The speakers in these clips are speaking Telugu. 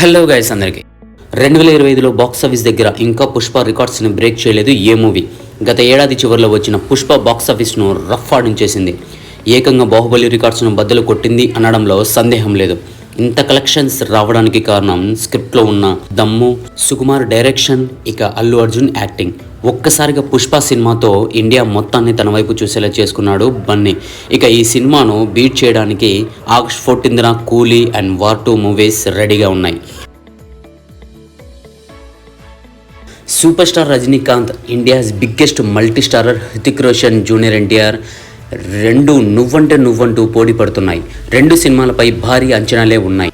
హలో గైస్ అందరికి. రెండు వేల ఇరవై ఐదులో బాక్స్ ఆఫీస్ దగ్గర ఇంకా పుష్ప రికార్డ్స్ని బ్రేక్ చేయలేదు ఏ మూవీ గత ఏడాది చివరిలో వచ్చిన పుష్ప బాక్స్ ఆఫీస్ను రఫ్ ఆడించేసింది. ఏకంగా బాహుబలి రికార్డ్స్ను బద్దలు కొట్టింది అనడంలో సందేహం లేదు. ఇంత కలెక్షన్స్ రావడానికి కారణం స్క్రిప్ట్లో ఉన్న దమ్ము సుకుమార్ డైరెక్షన్ ఇక అల్లు అర్జున్ యాక్టింగ్ ఒక్కసారిగా పుష్ప సినిమాతో ఇండియా మొత్తాన్ని తన వైపు చూసేలా చేసుకున్నాడు బన్నీ. ఇక ఈ సినిమాను బీట్ చేయడానికి ఆగస్ట్ ఫోర్టీన్త్న కూలీ అండ్ వార్ టూ మూవీస్ రెడీగా ఉన్నాయి. Super star Rajinikanth India's biggest multi starrer Hrithik Roshan junior NTR రెండు నువ్వంటే నువ్వంటూ పోటీ పడుతున్నాయి. రెండు సినిమాలపై భారీ అంచనాలే ఉన్నాయి.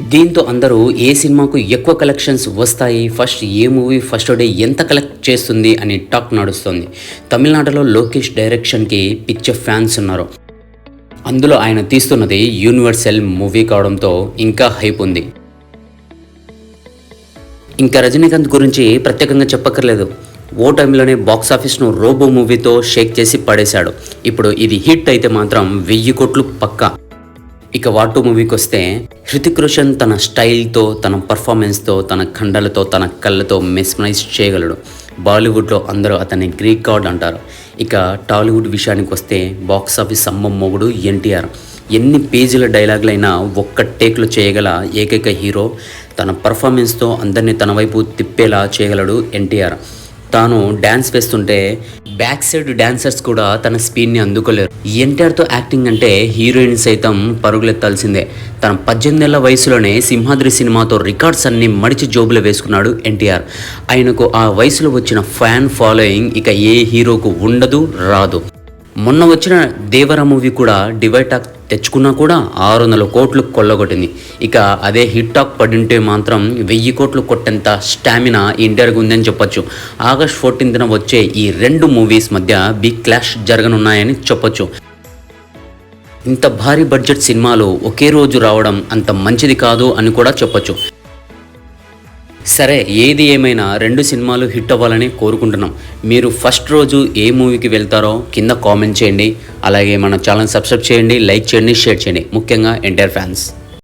దీంతో అందరూ ఏ సినిమాకు ఎక్కువ కలెక్షన్స్ వస్తాయి ఫస్ట్ ఏ మూవీ ఫస్ట్ డే ఎంత కలెక్ట్ చేస్తుంది అని టాక్ నడుస్తుంది. తమిళనాడులో లోకేష్ డైరెక్షన్కి పిక్చర్ ఫ్యాన్స్ ఉన్నారు. అందులో ఆయన తీస్తున్నది యూనివర్సల్ మూవీ కావడంతో ఇంకా హైప్ ఉంది. ఇంకా రజనీకాంత్ గురించి ప్రత్యేకంగా చెప్పక్కర్లేదు. ఓ టైంలోనే బాక్స్ ఆఫీస్ను రోబో మూవీతో షేక్ చేసి పడేశాడు. ఇప్పుడు ఇది హిట్ అయితే మాత్రం వెయ్యి కోట్లు పక్కా. ఇక వాటు మూవీకి వస్తే హృతిక్ రోషన్ తన స్టైల్తో తన పర్ఫార్మెన్స్తో తన ఖండాలతో తన కళ్ళతో మెస్మరైజ్ చేయగలడు. బాలీవుడ్లో అందరూ అతన్ని గ్రీక్ గాడ్ అంటారు. ఇక టాలీవుడ్ విషయానికి వస్తే బాక్స్ ఆఫీస్ మొగుడు ఎన్టీఆర్. ఎన్ని పేజీల డైలాగులైనా ఒక్క టేక్లో చేయగల ఏకైక హీరో తన పర్ఫార్మెన్స్తో అందరినీ తన వైపు తిప్పేలా చేయగలడు ఎన్టీఆర్. తాను డ్యాన్స్ వేస్తుంటే బ్యాక్ సైడ్ డాన్సర్స్ కూడా తన స్పీడ్ని అందుకోలేరు. ఎన్టీఆర్తో యాక్టింగ్ అంటే హీరోయిన్ సైతం పరుగులెత్తాల్సిందే. తన పద్దెనిమిదేళ్ళ వయసులోనే సింహాద్రి సినిమాతో రికార్డ్స్ అన్ని మడిచి జోబులో వేసుకున్నాడు ఎన్టీఆర్. ఆయనకు ఆ వయసులో వచ్చిన ఫ్యాన్ ఫాలోయింగ్ ఇక ఏ హీరోకు ఉండదు రాదు. మొన్న వచ్చిన దేవర మూవీ కూడా డివైడ్ టాక్ తెచ్చుకున్నా కూడా ఆరు వందల కోట్లు కొల్లగొట్టింది. ఇక అదే హిట్ టాక్ పడింటే మాత్రం వెయ్యి కోట్లు కొట్టేంత స్టామినా ఇండియాకి ఉందని చెప్పొచ్చు. ఆగస్ట్ ఫోర్టీన్త్న వచ్చే ఈ రెండు మూవీస్ మధ్య బిగ్ క్లాష్ జరగనున్నాయని చెప్పొచ్చు. ఇంత భారీ బడ్జెట్ సినిమాలు ఒకే రోజు రావడం అంత మంచిది కాదు అని కూడా చెప్పొచ్చు. సరే ఏది ఏమైనా రెండు సినిమాలు హిట్ అవ్వాలని కోరుకుంటున్నాం. మీరు ఫస్ట్ రోజు ఏ మూవీకి వెళ్తారో కింద కామెంట్ చేయండి. అలాగే మన ఛానల్ సబ్స్క్రైబ్ చేయండి లైక్ చేయండి షేర్ చేయండి. ముఖ్యంగా ఎన్టీఆర్ ఫ్యాన్స్.